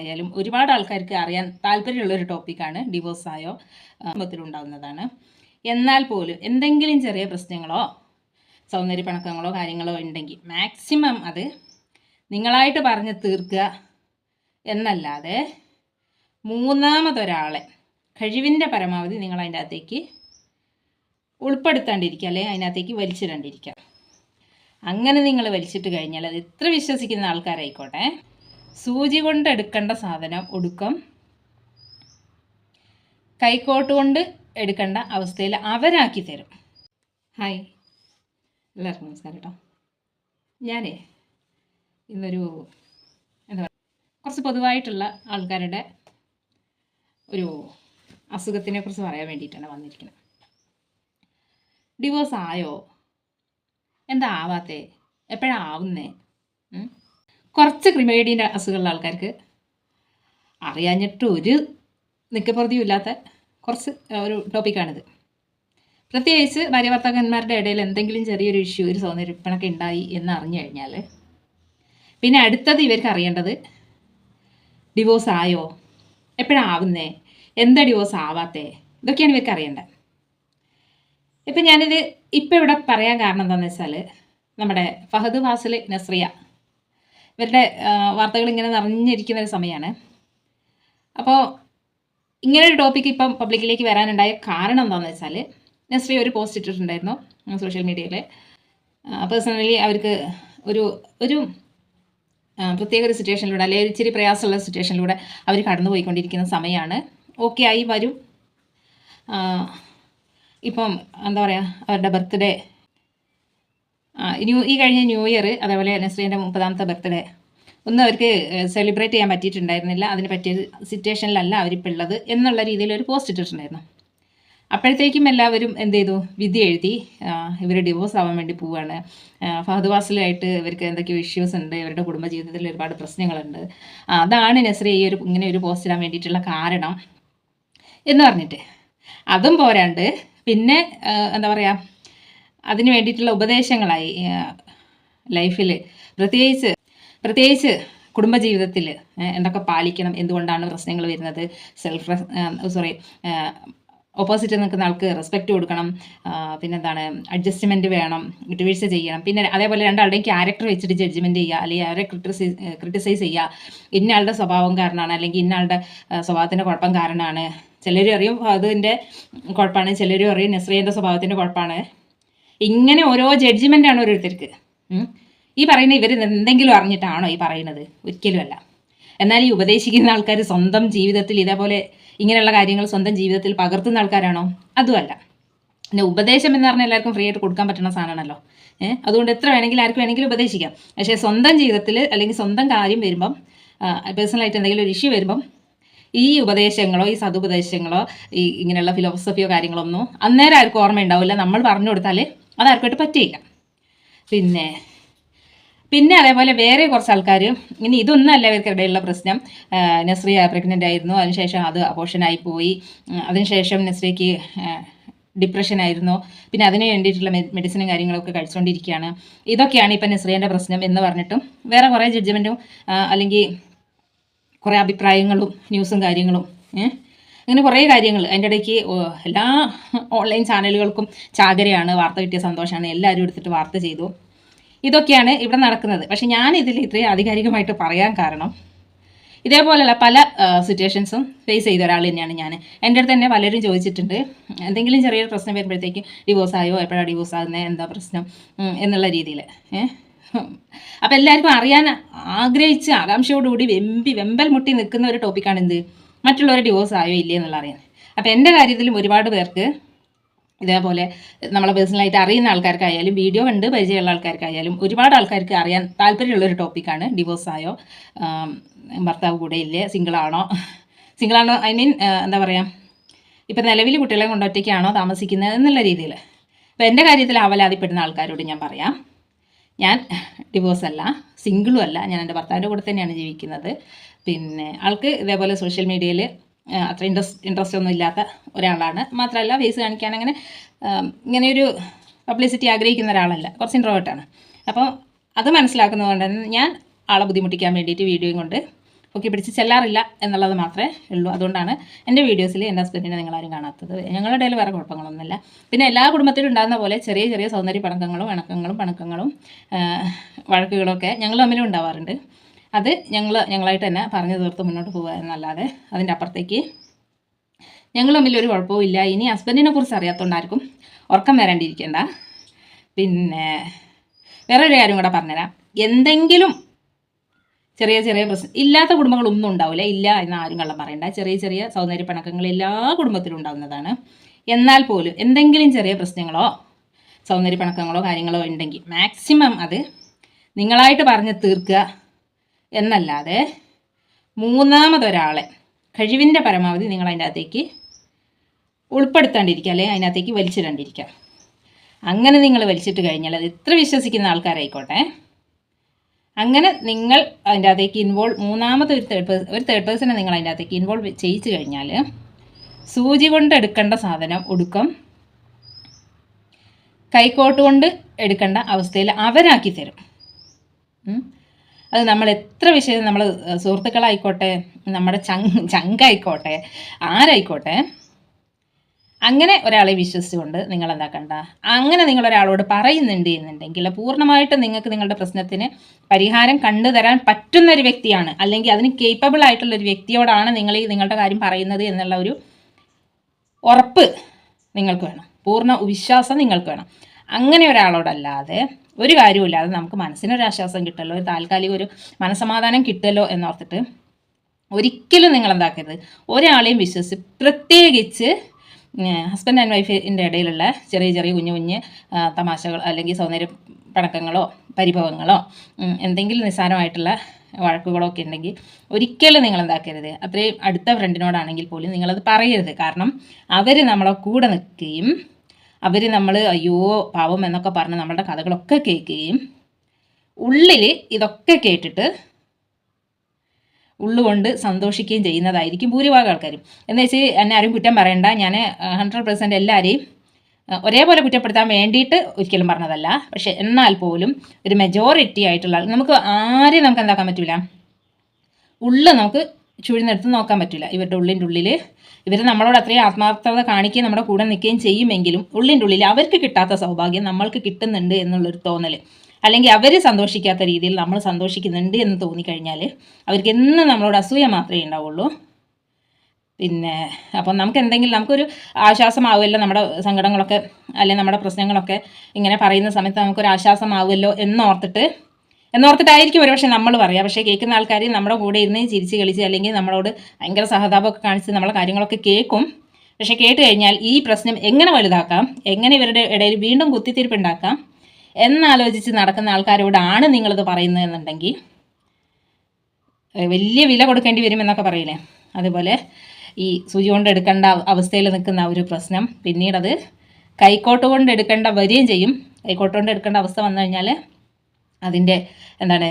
ആൾക്കാർക്കായാലും ഒരുപാട് ആൾക്കാർക്ക് അറിയാൻ താല്പര്യമുള്ള ഒരു ടോപ്പിക്കാണ് ഡിവോഴ്സ് ആയോ കുടുംബത്തിലുണ്ടാകുന്നതാണ് എന്നാൽ പോലും എന്തെങ്കിലും ചെറിയ പ്രശ്നങ്ങളോ സൗന്ദര്യ പണക്കങ്ങളോ കാര്യങ്ങളോ ഉണ്ടെങ്കിൽ മാക്സിമം അത് നിങ്ങളായിട്ട് പറഞ്ഞ് തീർക്കുക എന്നല്ലാതെ മൂന്നാമതൊരാളെ കഴിവിന്റെ പരമാവധി നിങ്ങൾ അതിന്റെ അകത്തേക്ക് ഉൾപ്പെടുത്താണ്ടിരിക്കുക അല്ലെങ്കിൽ അതിനകത്തേക്ക് വലിച്ചിടാണ്ടിരിക്കുക അങ്ങനെ നിങ്ങൾ വലിച്ചിട്ട് കഴിഞ്ഞാൽ അത് എത്ര വിശ്വസിക്കുന്ന ആൾക്കാരായിക്കോട്ടെ സൂചി കൊണ്ട് എടുക്കേണ്ട സാധനം ഒടുക്കം. കൈക്കോട്ട് കൊണ്ട് എടുക്കേണ്ട അവസ്ഥയിൽ അവരാക്കി തരും. ഹായ് എല്ലാവർക്കും നമസ്കാരം കേട്ടോ. ഞാനേ ഇന്നൊരു എന്താ പറയുക കുറച്ച് പൊതുവായിട്ടുള്ള ആൾക്കാരുടെ ഒരു അസുഖത്തിനെ കുറിച്ച് പറയാൻ വേണ്ടിയിട്ടാണ് വന്നിരിക്കുന്നത്. ഡിവോഴ്സ് ആയോ? എന്താ ആവാത്തേ? എപ്പോഴാ ആവുന്നേ ഉം? കുറച്ച് ക്രിമേഡിയന്റെ അസുഖമുള്ള ആൾക്കാർക്ക് അറിയാഞ്ഞിട്ട് ഒരു നിക്കപ്പുറതിയും ഇല്ലാത്ത കുറച്ച് ഒരു ടോപ്പിക്കാണിത് പ്രത്യേകിച്ച് ഭാര്യ ഭർത്താക്കന്മാരുടെ ഇടയിൽ എന്തെങ്കിലും ചെറിയൊരു ഇഷ്യൂ ഒരു സൗന്ദര്യപ്പണൊക്കെ ഉണ്ടായി എന്ന് അറിഞ്ഞു കഴിഞ്ഞാൽ പിന്നെ അടുത്തത് ഇവർക്ക് അറിയേണ്ടത് ഡിവോഴ്സ് ആയോ? എപ്പോഴാവുന്നേ എന്താ ഡിവോഴ്സ് ആവാത്തേ? ഇതൊക്കെയാണ് ഇവർക്ക് അറിയേണ്ടത്. ഇപ്പം ഞാനിത് ഇപ്പം ഇവിടെ പറയാൻ കാരണം എന്താണെന്ന് വെച്ചാൽ നമ്മുടെ ഫഹദ് വാസിൽ നസ്രിയ ഇവരുടെ വാർത്തകൾ ഇങ്ങനെ നിറഞ്ഞിരിക്കുന്ന ഒരു സമയമാണ് അപ്പോൾ ഇങ്ങനെ ഒരു ടോപ്പിക്ക് ഇപ്പം പബ്ലിക്കിലേക്ക് വരാനുണ്ടായ കാരണം എന്താണെന്ന് വെച്ചാൽ നസ്രിയ ഒരു പോസ്റ്റ് ഇട്ടിട്ടുണ്ടായിരുന്നു സോഷ്യൽ മീഡിയയിൽ പേഴ്സണലി അവർക്ക് ഒരു ഒരു പ്രത്യേക ഒരു സിറ്റുവേഷനിലൂടെ അല്ലെങ്കിൽ ഒരു ഇച്ചിരി പ്രയാസമുള്ള സിറ്റുവേഷനിലൂടെ അവർ കടന്നു പോയിക്കൊണ്ടിരിക്കുന്ന സമയമാണ് ഓക്കെ ആയി വരും. ഇപ്പം എന്താ പറയുക അവരുടെ ബർത്ത്ഡേ ന്യൂ ഈ കഴിഞ്ഞ ന്യൂ ഇയർ അതേപോലെ നസ്രീന്റെ മുപ്പതാമത്തെ ബർത്ത്ഡേ ഒന്നും അവർക്ക് സെലിബ്രേറ്റ് ചെയ്യാൻ പറ്റിയിട്ടുണ്ടായിരുന്നില്ല. അതിന് പറ്റിയ സിറ്റുവേഷനിലല്ല അവരിപ്പോൾ ഉള്ളത് എന്നുള്ള രീതിയിൽ ഒരു പോസ്റ്റ് ഇട്ടിട്ടുണ്ടായിരുന്നു. അപ്പോഴത്തേക്കും എല്ലാവരും എന്ത് ചെയ്തു? വിധി എഴുതി ഇവർ ഡിവോഴ്സ് ആവാൻ വേണ്ടി പോവുകയാണ് ഫഹദ് വാസിലായിട്ട് ഇവർക്ക് എന്തൊക്കെയോ ഇഷ്യൂസ് ഉണ്ട്. ഇവരുടെ കുടുംബജീവിതത്തിൽ ഒരുപാട് പ്രശ്നങ്ങളുണ്ട്. അതാണ് നസ്രി ഈ ഒരു ഇങ്ങനെ ഒരു പോസ്റ്റ് ഇടാൻ വേണ്ടിയിട്ടുള്ള കാരണം എന്ന് പറഞ്ഞിട്ട്. അതും പോരാണ്ട്. പിന്നെ എന്താ പറയുക അതിന് വേണ്ടിയിട്ടുള്ള ഉപദേശങ്ങളായി ലൈഫിൽ പ്രത്യേകിച്ച് പ്രത്യേകിച്ച് കുടുംബജീവിതത്തിൽ എന്തൊക്കെ പാലിക്കണം എന്തുകൊണ്ടാണ് പ്രശ്നങ്ങൾ വരുന്നത് സെൽഫ് സോറി ഓപ്പോസിറ്റ് നിൽക്കുന്ന ആൾക്ക് റെസ്പെക്റ്റ് കൊടുക്കണം പിന്നെന്താണ് അഡ്ജസ്റ്റ്മെന്റ് വേണം വിട്ടുവീഴ്ച ചെയ്യണം. പിന്നെ അതേപോലെ രണ്ടാളുടെയും ക്യാരക്ടർ വെച്ചിട്ട് ജഡ്ജ്മെന്റ് ചെയ്യുക അല്ലെങ്കിൽ അവരെ ക്രിട്ടിസൈസ് ക്രിട്ടിസൈസ് ചെയ്യുക. ഇന്നയാളുടെ സ്വഭാവം കാരണമാണ് അല്ലെങ്കിൽ ഇന്നയാളുടെ സ്വഭാവത്തിന്റെ കുഴപ്പം കാരണമാണ്. ചിലർ അറിയും അതിന്റെ കുഴപ്പമാണ്. ചിലർ അറിയും നെസ്രീന്റെ സ്വഭാവത്തിന്റെ കുഴപ്പമാണ്. ഇങ്ങനെ ഓരോ ജഡ്ജ്മെന്റാണ് ഓരോരുത്തർക്ക്. ഈ പറയുന്ന ഇവർ എന്തെങ്കിലും അറിഞ്ഞിട്ടാണോ ഈ പറയുന്നത്? ഒരിക്കലുമല്ല എന്നാൽ ഈ ഉപദേശിക്കുന്ന ആൾക്കാർ സ്വന്തം ജീവിതത്തിൽ ഇതേപോലെ ഇങ്ങനെയുള്ള കാര്യങ്ങൾ സ്വന്തം ജീവിതത്തിൽ പകർത്തുന്ന ആൾക്കാരാണോ? അതുമല്ല പിന്നെ ഉപദേശം എന്ന് പറഞ്ഞാൽ എല്ലാവർക്കും ഫ്രീ ആയിട്ട് കൊടുക്കാൻ പറ്റുന്ന സാധനമാണല്ലോ. ഏഹ് അതുകൊണ്ട് എത്ര വേണമെങ്കിലും ആർക്ക് വേണമെങ്കിലും ഉപദേശിക്കാം. പക്ഷേ സ്വന്തം ജീവിതത്തിൽ അല്ലെങ്കിൽ സ്വന്തം കാര്യം വരുമ്പം പേഴ്സണലായിട്ട് എന്തെങ്കിലും ഒരു ഇഷ്യൂ വരുമ്പം ഈ ഉപദേശങ്ങളോ ഈ സതുപദേശങ്ങളോ ഈ ഇങ്ങനെയുള്ള ഫിലോസഫിയോ കാര്യങ്ങളോ ഒന്നും അന്നേരം ആർക്കും ഓർമ്മയുണ്ടാവില്ല. നമ്മൾ പറഞ്ഞു കൊടുത്താൽ അത് ആർക്കുമായിട്ട് പറ്റിയില്ല. പിന്നെ പിന്നെ അതേപോലെ വേറെ കുറച്ച് ആൾക്കാർ ഇനി ഇതൊന്നും അല്ല ഇവർക്കിടയിലുള്ള പ്രശ്നം. ആ, നസ്രിയ പ്രഗ്നന്റ് ആയിരുന്നു അതിനുശേഷം അത് അബോഷനായി പോയി. അതിനുശേഷം നസ്രിയക്ക് ഡിപ്രഷൻ ആയിരുന്നു. പിന്നെ അതിന് വേണ്ടിയിട്ടുള്ള മെഡിസിനും കാര്യങ്ങളൊക്കെ കഴിച്ചുകൊണ്ടിരിക്കുകയാണ് ഇതൊക്കെയാണ് ഇപ്പം നസ്രിയന്റെ പ്രശ്നം എന്ന് പറഞ്ഞിട്ടും വേറെ കുറേ ജഡ്ജ്മെന്റും അല്ലെങ്കിൽ കുറേ അഭിപ്രായങ്ങളും ന്യൂസും കാര്യങ്ങളും ഏഹ് അങ്ങനെ കുറേ കാര്യങ്ങൾ അതിന്റെ ഇടയ്ക്ക് എല്ലാ ഓൺലൈൻ ചാനലുകൾക്കും ചാകരയാണ് വാർത്ത കിട്ടിയ സന്തോഷമാണ്. എല്ലാവരും എടുത്തിട്ട് വാർത്ത ചെയ്തു. ഇതൊക്കെയാണ് ഇവിടെ നടക്കുന്നത്. പക്ഷെ ഞാൻ ഇതിൽ ഇത്രയും ആധികാരികമായിട്ട് പറയാൻ കാരണം ഇതേപോലെയുള്ള പല സിറ്റുവേഷൻസും ഫേസ് ചെയ്ത ഒരാൾ തന്നെയാണ് ഞാൻ. എന്റെ അടുത്ത് തന്നെ പലരും ചോദിച്ചിട്ടുണ്ട് എന്തെങ്കിലും ചെറിയൊരു പ്രശ്നം വരുമ്പോഴത്തേക്കും ഡിവോഴ്സ് ആയോ എപ്പോഴാണ് ഡിവോഴ്സ് ആകുന്നത് എന്താ പ്രശ്നം എന്നുള്ള രീതിയിൽ ഏഹ് അപ്പം എല്ലാവർക്കും അറിയാൻ ആഗ്രഹിച്ച് ആകാംക്ഷയോടുകൂടി വെമ്പി വെമ്പൽ മുട്ടി നിൽക്കുന്ന ഒരു ടോപ്പിക്കാണ് എന്ത്? മറ്റുള്ളവർ ഡിവോഴ്സ് ആയോ ഇല്ലേ എന്നുള്ള അറിയാൻ. അപ്പം എന്റെ കാര്യത്തിലും ഒരുപാട് പേർക്ക് ഇതേപോലെ നമ്മളെ പേഴ്സണലായിട്ട് അറിയുന്ന ആൾക്കാർക്കായാലും വീഡിയോ കണ്ട് പരിചയമുള്ള ആൾക്കാർക്കായാലും ഒരുപാട് ആൾക്കാർക്ക് അറിയാൻ താല്പര്യമുള്ളൊരു ടോപ്പിക്കാണ് ഡിവോഴ്സ് ആയോ ഭർത്താവ് കൂടെ ഇല്ലേ സിംഗിളാണോ സിംഗിളാണോ ഐ മീൻ എന്താ പറയുക ഇപ്പം നിലവിൽ കുട്ടികളെ കൊണ്ടൊറ്റയ്ക്കാണോ താമസിക്കുന്നത് എന്നുള്ള രീതിയിൽ അപ്പോൾ എന്റെ കാര്യത്തിൽ അവലാതിപ്പെടുന്ന ആൾക്കാരോട് ഞാൻ പറയാം. ഞാൻ ഡിവോഴ്സ് അല്ല സിംഗിളും അല്ല ഞാൻ എന്റെ ഭർത്താവിന്റെ കൂടെ തന്നെയാണ് ജീവിക്കുന്നത്. പിന്നെ ആൾക്ക് ഇതേപോലെ സോഷ്യൽ മീഡിയയിൽ അത്ര ഇൻട്രസ്റ്റ് ഇൻട്രസ്റ്റ് ഒന്നും ഇല്ലാത്ത ഒരാളാണ്. മാത്രമല്ല ഫേസ് കാണിക്കാൻ അങ്ങനെ ഇങ്ങനെയൊരു പബ്ലിസിറ്റി ആഗ്രഹിക്കുന്ന ഒരാളല്ല. കുറച്ച് ഇൻട്രോവേർട്ടാണ് അപ്പോൾ അത് മനസ്സിലാക്കുന്നതുകൊണ്ട് തന്നെ ഞാൻ ആളെ ബുദ്ധിമുട്ടിക്കാൻ വേണ്ടിയിട്ട് വീഡിയോയും കൊണ്ട് പൊക്കി പിടിച്ച് ചെല്ലാറില്ല എന്നുള്ളത് മാത്രമേ ഉള്ളൂ. അതുകൊണ്ടാണ് എന്റെ വീഡിയോസിൽ എന്റെ ഹസ്ബൻഡിനെ നിങ്ങളാരും കാണാത്തത്. ഞങ്ങളുടെ ഇടയിൽ വേറെ കുഴപ്പങ്ങളൊന്നുമില്ല. പിന്നെ എല്ലാ കുടുംബത്തിലും ഉണ്ടാകുന്ന പോലെ ചെറിയ ചെറിയ സൗന്ദര്യ പണക്കങ്ങളും ഇണക്കങ്ങളും പണക്കങ്ങളും വഴക്കുകളൊക്കെ ഞങ്ങൾ തമ്മിലും ഉണ്ടാവാറുണ്ട്. അത് ഞങ്ങൾ ഞങ്ങളായിട്ട് തന്നെ പറഞ്ഞു തീർത്ത് മുന്നോട്ട് പോകുക എന്നല്ലാതെ അതിന്റെ അപ്പുറത്തേക്ക്. ഞങ്ങൾ തമ്മിൽ ഒരു കുഴപ്പവും ഇല്ല. ഇനി ഹസ്ബൻഡിനെ കുറിച്ച് അറിയാത്തതുകൊണ്ടായിരിക്കും ഉറക്കം വരാണ്ടിരിക്കേണ്ട പിന്നെ വേറൊരു കാര്യം കൂടെ പറഞ്ഞുതരാം. എന്തെങ്കിലും ചെറിയ ചെറിയ പ്രശ്നം ഇല്ലാത്ത കുടുംബങ്ങളൊന്നും ഉണ്ടാവില്ല. ഇല്ല എന്ന് ആരും കള്ളം പറയണ്ട. ചെറിയ ചെറിയ സൗന്ദര്യ പിണക്കങ്ങൾ എല്ലാ കുടുംബത്തിലും ഉണ്ടാകുന്നതാണ് എന്നാൽ പോലും എന്തെങ്കിലും ചെറിയ പ്രശ്നങ്ങളോ സൗന്ദര്യ പണക്കങ്ങളോ കാര്യങ്ങളോ ഉണ്ടെങ്കിൽ മാക്സിമം അത് നിങ്ങളായിട്ട് പറഞ്ഞ് തീർക്കുക. എന്നല്ലാതെ മൂന്നാമതൊരാളെ കഴിവിന്റെ പരമാവധി നിങ്ങൾ അതിന്റെ അകത്തേക്ക് ഉൾപ്പെടുത്താണ്ടിരിക്കുക അല്ലെങ്കിൽ അതിനകത്തേക്ക് വലിച്ചിടാണ്ടിരിക്കുക. അങ്ങനെ നിങ്ങൾ വലിച്ചിട്ട് കഴിഞ്ഞാൽ അത് എത്ര വിശ്വസിക്കുന്ന ആൾക്കാരായിക്കോട്ടെ. അങ്ങനെ നിങ്ങൾ അതിന്റെ അകത്തേക്ക് ഇൻവോൾവ് മൂന്നാമത്തെ ഒരു തേർഡ് പേഴ്സൺ ഒരു തേർഡ് പേഴ്സണെ നിങ്ങൾ അതിന്റെ അകത്തേക്ക് ഇൻവോൾവ് ചെയ്യിച്ചു കഴിഞ്ഞാൽ സൂചി കൊണ്ട് എടുക്കേണ്ട സാധനം ഒടുക്കം കൈക്കോട്ട് കൊണ്ട് എടുക്കേണ്ട അവസ്ഥയിൽ അവരാക്കി തരും. അത് നമ്മൾ എത്ര വിഷയം നമ്മൾ സുഹൃത്തുക്കളായിക്കോട്ടെ നമ്മുടെ ചങ് ചങ്കായിക്കോട്ടെ ആരായിക്കോട്ടെ അങ്ങനെ ഒരാളെ വിശ്വസിച്ചുകൊണ്ട് നിങ്ങൾ എന്താക്കണ്ട അങ്ങനെ നിങ്ങൾ ഒരാളോട് പറയുന്നുണ്ട് എന്നുണ്ടെങ്കിൽ പൂർണമായിട്ടും നിങ്ങൾക്ക് നിങ്ങളുടെ പ്രശ്നത്തിന് പരിഹാരം കണ്ടുതരാൻ പറ്റുന്ന ഒരു വ്യക്തിയാണ്. അല്ലെങ്കിൽ അതിന് കേപ്പബിൾ ആയിട്ടുള്ള ഒരു വ്യക്തിയോടാണ് നിങ്ങൾ ഈ നിങ്ങളുടെ കാര്യം പറയുന്നത് എന്നുള്ള ഒരു ഉറപ്പ് നിങ്ങൾക്ക് വേണം. പൂർണ വിശ്വാസം നിങ്ങൾക്ക് വേണം. അങ്ങനെ ഒരാളോടല്ലാതെ ഒരു കാര്യമില്ലാതെ നമുക്ക് മനസ്സിനൊരു ആശ്വാസം കിട്ടല്ലോ ഒരു താൽക്കാലിക ഒരു മനസമാധാനം കിട്ടല്ലോ എന്നോർത്തിട്ട് ഒരിക്കലും നിങ്ങൾ എന്താക്കരുത് ഒരാളെയും വിശ്വസിച്ച് പ്രത്യേകിച്ച് ഹസ്ബൻഡ് ആൻഡ് വൈഫിന്റെ ഇടയിലുള്ള ചെറിയ ചെറിയ കുഞ്ഞു കുഞ്ഞ് തമാശകൾ അല്ലെങ്കിൽ സൗന്ദര്യ പണക്കങ്ങളോ പരിഭവങ്ങളോ എന്തെങ്കിലും നിസ്സാരമായിട്ടുള്ള വഴക്കുകളോ ഒക്കെ ഉണ്ടെങ്കിൽ ഒരിക്കലും നിങ്ങൾ എന്താക്കരുത് അത്രയും അടുത്ത ഫ്രണ്ടിനോടാണെങ്കിൽ പോലും നിങ്ങളത് പറയരുത്. കാരണം അവർ നമ്മളെ കൂടെ നിൽക്കുകയും അവർ നമ്മൾ അയ്യോ പാവം എന്നൊക്കെ പറഞ്ഞ് നമ്മളുടെ കഥകളൊക്കെ കേൾക്കുകയും ഉള്ളിൽ ഇതൊക്കെ കേട്ടിട്ട് ഉള്ളുകൊണ്ട് സന്തോഷിക്കുകയും ചെയ്യുന്നതായിരിക്കും ഭൂരിഭാഗം ആൾക്കാരും. എന്ന് വെച്ച് എന്നെ ആരും കുറ്റം പറയണ്ട. ഞാൻ ഹൺഡ്രഡ് പെർസെന്റ് എല്ലാവരെയും ഒരേപോലെ കുറ്റപ്പെടുത്താൻ വേണ്ടിയിട്ട് ഒരിക്കലും പറഞ്ഞതല്ല. പക്ഷെ എന്നാൽ പോലും ഒരു മെജോറിറ്റി ആയിട്ടുള്ള നമുക്ക് ആരെയും നമുക്ക് എന്താക്കാൻ പറ്റില്ല ഉള്ള നമുക്ക് ചുഴിഞ്ഞെടുത്ത് നോക്കാൻ പറ്റില്ല. ഇവരുടെ ഉള്ളിന്റെ ഉള്ളിൽ ഇവർ നമ്മളോട് അത്രയും ആത്മാർത്ഥത കാണിക്കുകയും നമ്മുടെ കൂടെ നിൽക്കുകയും ചെയ്യുമെങ്കിലും ഉള്ളിന്റെ ഉള്ളിൽ അവർക്ക് കിട്ടാത്ത സൗഭാഗ്യം നമ്മൾക്ക് കിട്ടുന്നുണ്ട് എന്നുള്ളൊരു തോന്നൽ അല്ലെങ്കിൽ അവർ സന്തോഷിക്കാത്ത രീതിയിൽ നമ്മൾ സന്തോഷിക്കുന്നുണ്ട് എന്ന് തോന്നിക്കഴിഞ്ഞാൽ അവർക്ക് എന്നും നമ്മളോട് അസൂയ മാത്രമേ ഉണ്ടാവുള്ളൂ. പിന്നെ അപ്പം നമുക്ക് എന്തെങ്കിലും നമുക്കൊരു ആശ്വാസമാവുമല്ലോ നമ്മുടെ സങ്കടങ്ങളൊക്കെ അല്ലെങ്കിൽ നമ്മുടെ പ്രശ്നങ്ങളൊക്കെ ഇങ്ങനെ പറയുന്ന സമയത്ത് നമുക്കൊരു ആശ്വാസമാവുമല്ലോ എന്നോർത്തിട്ട് എന്നോർത്തിട്ടായിരിക്കും ഒരുപക്ഷെ നമ്മൾ പറയുക. പക്ഷേ കേൾക്കുന്ന ആൾക്കാർ നമ്മുടെ കൂടെ ഇരുന്ന് ചിരിച്ച് കളിച്ച് അല്ലെങ്കിൽ നമ്മളോട് ഭയങ്കര സഹതാപമൊക്കെ കാണിച്ച് നമ്മളെ കാര്യങ്ങളൊക്കെ കേൾക്കും. പക്ഷേ കേട്ട് കഴിഞ്ഞാൽ ഈ പ്രശ്നം എങ്ങനെ വലുതാക്കാം? എങ്ങനെ ഇവരുടെ ഇടയിൽ വീണ്ടും കുത്തിത്തിരിപ്പുണ്ടാക്കാം എന്നാലോചിച്ച് നടക്കുന്ന ആൾക്കാരോടാണ് നിങ്ങളിത് പറയുന്നത് എന്നുണ്ടെങ്കിൽ വലിയ വില കൊടുക്കേണ്ടി വരും എന്നൊക്കെ പറയില്ലേ? അതുപോലെ ഈ സൂചി കൊണ്ട് എടുക്കേണ്ട അവസ്ഥയിൽ നിൽക്കുന്ന ഒരു പ്രശ്നം പിന്നീടത് കൈക്കോട്ട് കൊണ്ട് എടുക്കേണ്ട വരികയും ചെയ്യും. കൈക്കോട്ട് കൊണ്ട് എടുക്കേണ്ട അവസ്ഥ വന്നു കഴിഞ്ഞാൽ അതിന്റെ എന്താണ്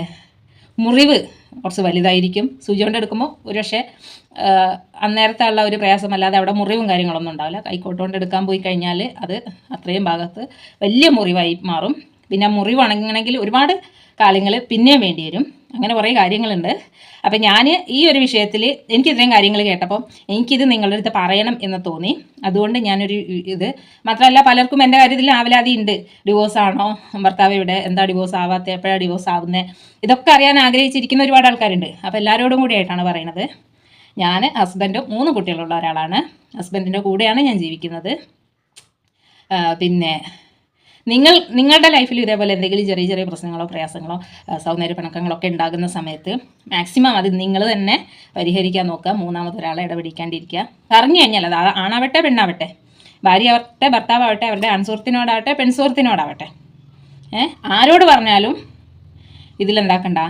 മുറിവ് കുറച്ച് വലുതായിരിക്കും. സൂചി കൊണ്ട് എടുക്കുമ്പോൾ ഒരു പക്ഷേ അന്നേരത്തെ ഉള്ള ഒരു പ്രയാസമല്ലാതെ അവിടെ മുറിവും കാര്യങ്ങളൊന്നും ഉണ്ടാവില്ല. കൈക്കോട്ട് കൊണ്ട് എടുക്കാൻ പോയി കഴിഞ്ഞാൽ അത് അത്രയും ഭാഗത്ത് വലിയ മുറിവായി മാറും. പിന്നെ മുറിവാണെങ്കിൽ ഒരുപാട് കാലങ്ങൾ പിന്നെയും വേണ്ടി വരും. അങ്ങനെ കുറേ കാര്യങ്ങളുണ്ട്. അപ്പം ഞാൻ ഈ ഒരു വിഷയത്തിൽ എനിക്ക് ഇത്രയും കാര്യങ്ങൾ കേട്ടപ്പോൾ എനിക്കിത് നിങ്ങളുടെ അടുത്ത് പറയണം എന്ന് തോന്നി. അതുകൊണ്ട് ഞാനൊരു ഇത് മാത്രമല്ല പലർക്കും എന്റെ കാര്യത്തിൽ ആവലാതി ഉണ്ട്. ഡിവോഴ്സ് ആണോ? ഭർത്താവ് ഇവിടെ എന്താ ഡിവോഴ്സ് ആവാത്ത? എപ്പോഴാണ് ഡിവോഴ്സ് ആവുന്നത് ഇതൊക്കെ അറിയാൻ ആഗ്രഹിച്ചിരിക്കുന്ന ഒരുപാട് ആൾക്കാരുണ്ട്. അപ്പോൾ എല്ലാവരോടും കൂടിയായിട്ടാണ് പറയണത്. ഞാൻ ഹസ്ബൻഡും മൂന്ന് കുട്ടികളുള്ള ഒരാളാണ്. ഹസ്ബൻഡിന്റെ കൂടെയാണ് ഞാൻ ജീവിക്കുന്നത്. പിന്നെ നിങ്ങൾ നിങ്ങളുടെ ലൈഫിൽ ഇതേപോലെ എന്തെങ്കിലും ചെറിയ ചെറിയ പ്രശ്നങ്ങളോ പ്രയാസങ്ങളോ സൗന്ദര്യ പിണക്കങ്ങളൊക്കെ ഉണ്ടാകുന്ന സമയത്ത് മാക്സിമം അത് നിങ്ങൾ തന്നെ പരിഹരിക്കാൻ നോക്കുക മൂന്നാമത് ഒരാളെ ഇടപിടിക്കാണ്ടിരിക്കുക. പറഞ്ഞു കഴിഞ്ഞാൽ അത് ആണാവട്ടെ പെണ്ണാവട്ടെ ഭാര്യ ആവട്ടെ ഭർത്താവട്ടെ അവരുടെ ആൺസുഹൃത്തിനോടാവട്ടെ പെൺസുഹൃത്തിനോടാവട്ടെ ഏഹ് ആരോട് പറഞ്ഞാലും ഇതിലെന്താക്കണ്ട?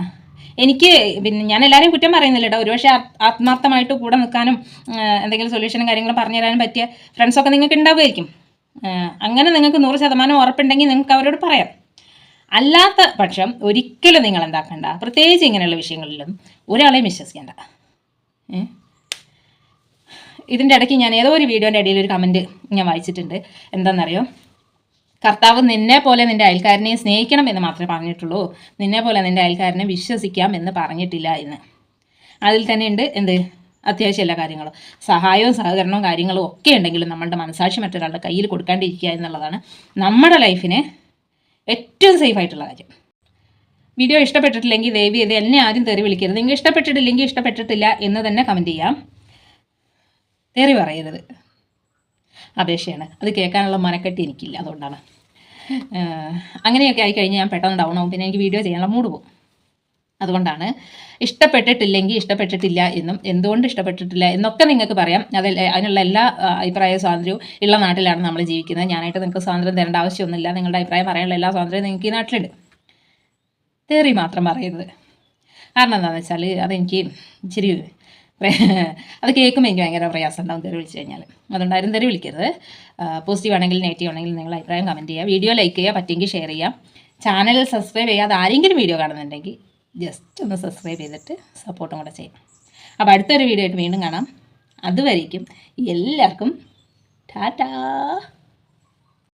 എനിക്ക് പിന്നെ ഞാൻ എല്ലാവരെയും കുറ്റം പറയുന്നില്ല കേട്ടോ ഒരുപക്ഷെ ആത്മാർത്ഥമായിട്ട് കൂടെ നിൽക്കാനും എന്തെങ്കിലും സൊല്യൂഷനും കാര്യങ്ങളും പറഞ്ഞു തരാനും പറ്റിയ ഫ്രണ്ട്സൊക്കെ നിങ്ങൾക്ക് ഉണ്ടാവുമായിരിക്കും അങ്ങനെ നിങ്ങൾക്ക് നൂറ് ശതമാനം ഉറപ്പുണ്ടെങ്കിൽ നിങ്ങൾക്ക് അവരോട് പറയാം. അല്ലാത്ത പക്ഷം ഒരിക്കലും നിങ്ങൾ എന്താക്കണ്ട. പ്രത്യേകിച്ച് ഇങ്ങനെയുള്ള വിഷയങ്ങളിലും ഒരാളെയും വിശ്വസിക്കേണ്ട? ഇതിന്റെ ഇടയ്ക്ക് ഞാൻ ഏതോ ഒരു വീഡിയോന്റെ ഇടയിൽ ഒരു കമന്റ് ഞാൻ വായിച്ചിട്ടുണ്ട്. എന്താണെന്നറിയോ? കർത്താവ് നിന്നെ പോലെ നിന്റെ അയൽക്കാരനെ സ്നേഹിക്കണം എന്ന് മാത്രമേ പറഞ്ഞിട്ടുള്ളൂ. നിന്നെ പോലെ നിന്റെ അയൽക്കാരനെ വിശ്വസിക്കാം എന്ന് പറഞ്ഞിട്ടില്ല എന്ന്. അതിൽ തന്നെയുണ്ട് എന്ത്? അത്യാവശ്യം എല്ലാ കാര്യങ്ങളും. സഹായവും സഹകരണവും കാര്യങ്ങളും ഒക്കെ ഉണ്ടെങ്കിലും നമ്മളുടെ മനസാക്ഷി മറ്റൊരാളുടെ കയ്യിൽ കൊടുക്കാണ്ടിരിക്കുക എന്നുള്ളതാണ് നമ്മുടെ ലൈഫിന് ഏറ്റവും സേഫ് ആയിട്ടുള്ള കാര്യം. വീഡിയോ ഇഷ്ടപ്പെട്ടിട്ടില്ലെങ്കിൽ ദയവ് ചെയ്ത് എന്നെ ആരും തെറി വിളിക്കരുത്. നിങ്ങൾ ഇഷ്ടപ്പെട്ടിട്ടില്ലെങ്കിൽ ഇഷ്ടപ്പെട്ടിട്ടില്ല എന്ന് തന്നെ കമന്റ് ചെയ്യാം. തെറി പറയരുത്. അപേക്ഷയാണ്. അത് കേൾക്കാനുള്ള മനക്കെട്ടി എനിക്കില്ല അതുകൊണ്ടാണ്. അങ്ങനെയൊക്കെ ആയിക്കഴിഞ്ഞാൽ ഞാൻ പെട്ടെന്ന് ഡൗൺ ആവും. പിന്നെ എനിക്ക് വീഡിയോ ചെയ്യാനുള്ള മൂഡ് പോകും. അതുകൊണ്ടാണ്. ഇഷ്ടപ്പെട്ടിട്ടില്ലെങ്കിൽ ഇഷ്ടപ്പെട്ടിട്ടില്ല എന്നും എന്തുകൊണ്ട് ഇഷ്ടപ്പെട്ടിട്ടില്ല എന്നൊക്കെ നിങ്ങൾക്ക് പറയാം. അതിൽ അതിനുള്ള എല്ലാ അഭിപ്രായ സ്വാതന്ത്ര്യവും ഉള്ള നാട്ടിലാണ് നമ്മൾ ജീവിക്കുന്നത്. ഞാനായിട്ട് നിങ്ങൾക്ക് സ്വാതന്ത്ര്യം തരേണ്ട ആവശ്യമൊന്നുമില്ല. നിങ്ങളുടെ അഭിപ്രായം പറയാനുള്ള എല്ലാ സ്വാതന്ത്ര്യവും നിങ്ങൾക്ക് ഈ നാട്ടിലുണ്ട്. തേറി മാത്രം പറയുന്നത്. കാരണം എന്താണെന്ന് വെച്ചാൽ അതെനിക്ക് ഇച്ചിരി അത് കേൾക്കുമ്പോൾ എനിക്ക് ഭയങ്കര പ്രയാസം ഉണ്ടാവും തെറി വിളിച്ചു കഴിഞ്ഞാൽ അതുകൊണ്ട് ആരും തെറി വിളിക്കരുത്. പോസിറ്റീവ് ആണെങ്കിൽ നെഗറ്റീവ് ആണെങ്കിൽ നിങ്ങൾ അഭിപ്രായം കമന്റ് ചെയ്യുക. വീഡിയോ ലൈക്ക് ചെയ്യുക പറ്റുമെങ്കിൽ ഷെയർ ചെയ്യാം ചാനൽ സബ്സ്ക്രൈബ് ചെയ്യാതെ ആരെങ്കിലും വീഡിയോ കാണുന്നുണ്ടെങ്കിൽ ജസ്റ്റ് ഒന്ന് സബ്സ്ക്രൈബ് ചെയ്തിട്ട് സപ്പോർട്ടും കൂടെ ചെയ്യും. അപ്പോൾ അടുത്തൊരു വീഡിയോ ആയിട്ട് വീണ്ടും കാണാം. അതുവരേക്കും എല്ലാവർക്കും ടാറ്റാ.